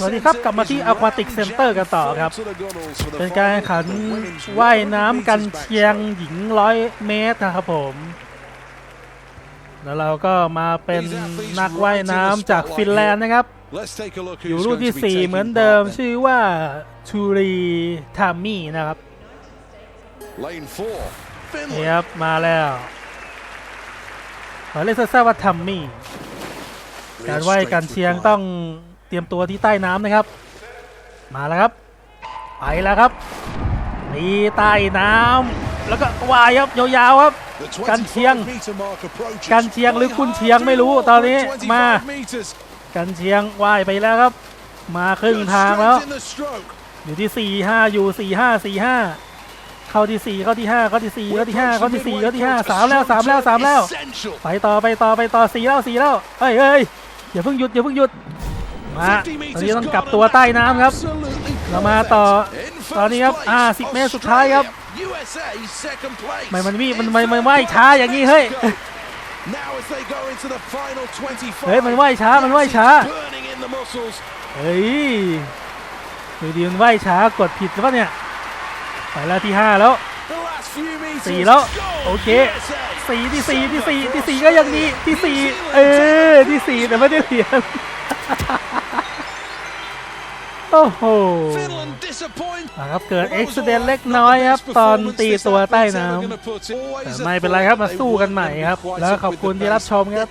สวัสดีครับ กลับมาที่ Aquatic Center กันต่อครับ เป็นการแข่งขันว่ายน้ำกันเชียงหญิงร้อยเมตรนะครับผม แล้วเราก็มาเป็นนักว่ายน้ำจากฟินแลนด์นะครับ อยู่รุ่นที่ที่4เหมือนเดิมชื่อว่าทูรีทามมี่นะครับนี่นี่ครับ มาแล้วขอเรียกสั้นๆว่าทัมมี่การว่ายกันเชียงต้อง เตรียมตัวที่ใต้น้ำนะครับ มาแล้วครับ ไปแล้วครับมีใต้น้ำแล้วก็ว่ายครับยาวๆครับ กันเชียง กันเชียงหรือคุณเชียงไม่รู้ตอนนี้มามากันเชียงว่ายไปแล้วครับ มาครึ่งทางแล้ว อยู่ที่สี่ห้าอยู่สี่ห้าสี่ห้าเข้าที่สี่เข้าที่ห้าเข้าที่สี่เข้าที่ห้าเข้าที่สี่เข้าที่ห้าสามแล้วสามแล้วสามแล้ว ไปต่อไปต่อไปต่อสี่แล้วสี่แล้วเฮ้ยเฮ้ยอย่าเพิ่งหยุดอย่าเพิ่งหยุด มาตอนนี้ต้องกลับตัวใต้น้ำครับ เรามาต่อตอนนี้ครับอ่า10เมตรสุดท้ายครับไม่มันมีมันมันมันว่ายช้าอย่างนี้เฮ้ยเฮ้ยมันว่ายช้ามันว่ายช้าเฮ้ยดูดีมันว่ายช้ากดผิดหรือเปล่าเนี่ยไปแล้วที่ห้าแล้วสี่แล้วโอโอเคเคสี่ที่สี่ที่สี่ที่สี่ก็ยังดีที่สี่เออที่สี่แต่ไม่ได้เหรียญโอ้โหนะครับเกิดอุบิเหตุเล็กน้อยครับ ตอนตีตัวใต้น้ำแต่ไม่เป็นไรครับมาสู้กันใหม่ครับ แล้วขอบคุณที่รับชมครับ